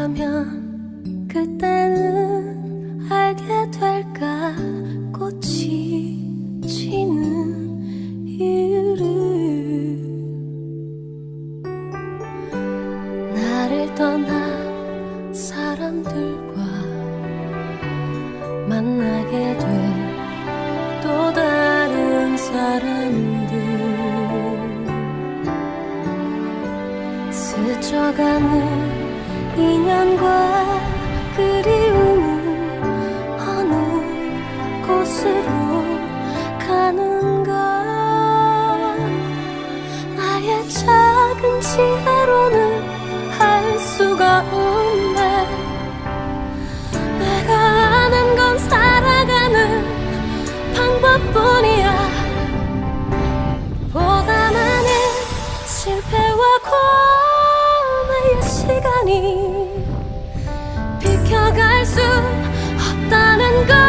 어쩌면 그때는 알게 될까? 꽃이 지는 이유를 나를 떠나 사람들과 만나게 된 또 다른 사람들. 스쳐가는 인연과 그리움은 어느 곳으로 가는가 나의 작은 지혜로는 할 수가 없네. 내가 아는 건 살아가는 방법뿐이야. 보다 많은 실패와 고 비켜갈 수 없다는 걸